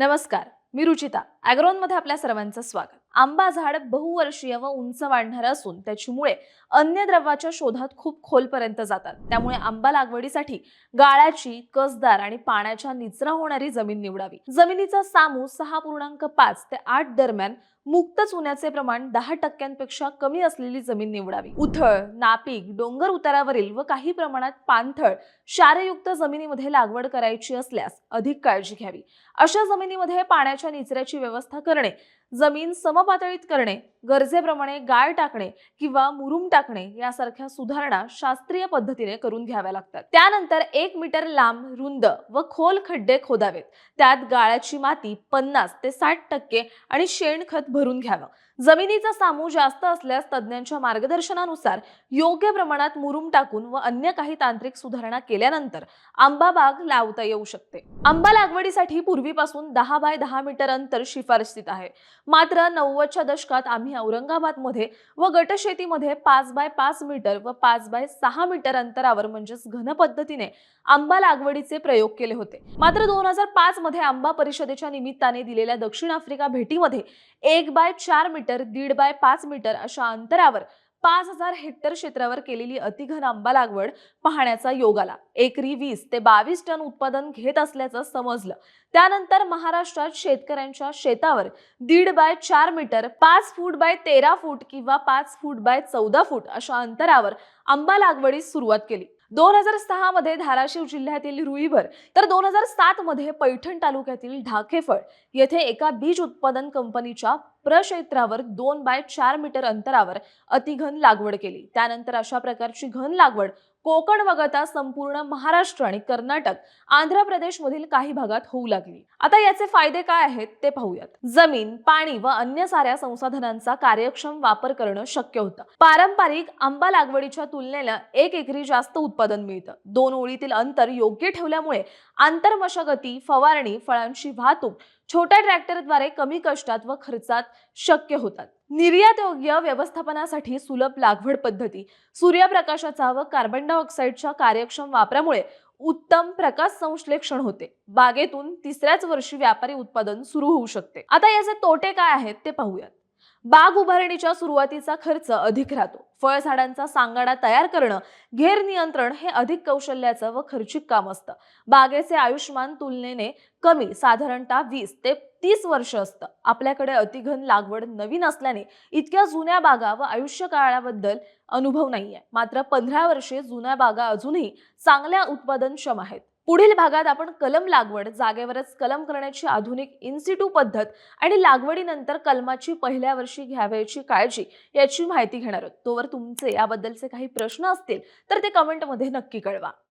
नमस्कार मी रुचिता. मध्ये आपल्या सर्वांचं स्वागत. आंबा झाड बहुवर्षीय व उंच वाढणारं असून त्याची मुळे अन्य द्रवाच्या शोधात खूप खोलपर्यंत जातात. त्यामुळे आंबा लागवडीसाठी गाळाची कसदार आणि पाण्याच्या निचरा होणारी जमीन निवडावी. जमिनीचा सामू सहा पूर्णांक पाच ते आठ दरम्यान मुक्त चुन्याचे प्रमाण दहा टक्क्यांपेक्षा कमी असलेली जमीन निवडावी. उथळ नापीक डोंगर उतारावरील व काही प्रमाणात पाणथळ क्षारयुक्त जमिनीमध्ये लागवड करायची असल्यास अधिक काळजी घ्यावी. अशा जमिनीमध्ये पाण्याच्या निचऱ्याची व्यवस्था करणे जमीन समपातळीत करणे गरजेप्रमाणे गाळ टाकणे किंवा मुरुम टाकणे यासारख्या सुधारणा शास्त्रीय पद्धतीने करून घ्याव्या लागतात. त्यानंतर एक मीटर लांब रुंद व खोल खड्डे खोदावेत. त्यात गाळाची माती पन्नास ते साठ टक्के आणि शेणखत भरून घ्यावं. जमिनीचा सामू जास्त असल्यास तज्ज्ञांच्या मार्गदर्शनानुसार योग्य प्रमाणात मुरुम टाकून व अन्य काही तांत्रिक सुधारणा केल्यानंतर आंबा बाग लावता येऊ शकते. आंबा लागवडीसाठी पूर्वीपासून दहा बाय दहा मीटर अंतर शिफारसीत आहे. मात्र नव्वदच्या दशकात आम्ही औरंगाबादमध्ये व गटशेतीमध्ये पाच बाय पाच मीटर व पाच बाय सहा मीटर अंतरावर म्हणजेच घन पद्धतीने आंबा लागवडीचे प्रयोग केले होते. मात्र दोन हजार पाच मध्ये आंबा परिषदेच्या निमित्ताने दिलेल्या दक्षिण आफ्रिका भेटीमध्ये एक बाय चार मीटर दीड बाय पाच मीटर अशा अंतरावर पाच हजार हेक्टर क्षेत्रावर केलेली अतिघन आंबा लागवड पाहण्याचा योग आला. एकरी वीस ते बावीस टन उत्पादन घेत असल्याचं समजलं. त्यानंतर महाराष्ट्रात शेतकऱ्यांच्या शेतावर दीड बाय चार मीटर पाच फूट बाय तेरा फूट किंवा पाच फूट बाय चौदा फूट अशा अंतरावर आंबा लागवडीस सुरुवात केली. दोन हजार सहा मध्ये धाराशिव जिल्ह्यातील रुईभर तर दोन हजार सात मध्ये पैठण तालुक्यातील ढाकेफळ येथे एका बीज उत्पादन कंपनीच्या प्रक्षेत्रावर दोन बाय चार मीटर अंतरावर अतिघन लागवड केली. त्यानंतर अशा प्रकारची घन लागवड कोकण वगळता संपूर्ण महाराष्ट्र आणि कर्नाटक आंध्र प्रदेश मधील काही भागात होऊ लागली. आता याचे फायदे काय आहेत ते पाहूयात. जमीन पाणी व अन्य साऱ्या संसाधनांचा कार्यक्षम वापर करणं शक्य होतं. पारंपरिक आंबा लागवडीच्या तुलनेनं एक एकरी जास्त उत्पादन मिळतं. दोन ओळीतील अंतर योग्य ठेवल्यामुळे आंतरमशागती फवारणी फळांची वाहतूक छोट्या ट्रॅक्टरद्वारे कमी कष्टात व खर्चात शक्य होतात. निर्यात योग्य व्यवस्थापनासाठी सुलभ लागवड पद्धती सूर्यप्रकाशाचा व कार्बन डायऑक्साईडच्या कार्यक्षम वापरामुळे उत्तम प्रकाश संश्लेषण होते. बागेतून तिसऱ्याच वर्षी व्यापारी उत्पादन सुरू होऊ शकते. आता याचे तोटे काय आहेत ते पाहूयात. बाग उभारणीच्या सुरुवातीचा खर्च अधिक राहतो. फळझाडांचा सांगाडा तयार करणं घेर नियंत्रण हे अधिक कौशल्याचं व खर्चिक काम असतं. बागेचे आयुष्यमान तुलनेने कमी साधारणतः वीस ते तीस वर्ष असतं. आपल्याकडे अतिघन लागवड नवीन असल्याने इतक्या जुन्या बागा व आयुष्य काळाबद्दल अनुभव नाहीये. मात्र पंधरा वर्षे जुन्या बागा अजूनही चांगल्या उत्पादनक्षम आहेत. पुढील भागात आपण कलम लागवड जागेवरच कलम करण्याची आधुनिक इन्स्टिट्यू पद्धत आणि लागवडीनंतर कलमाची पहिल्या वर्षी घ्यावयाची काळजी याची माहिती घेणार आहोत. तोवर तुमचे याबद्दलचे काही प्रश्न असतील तर ते कमेंटमध्ये नक्की कळवा.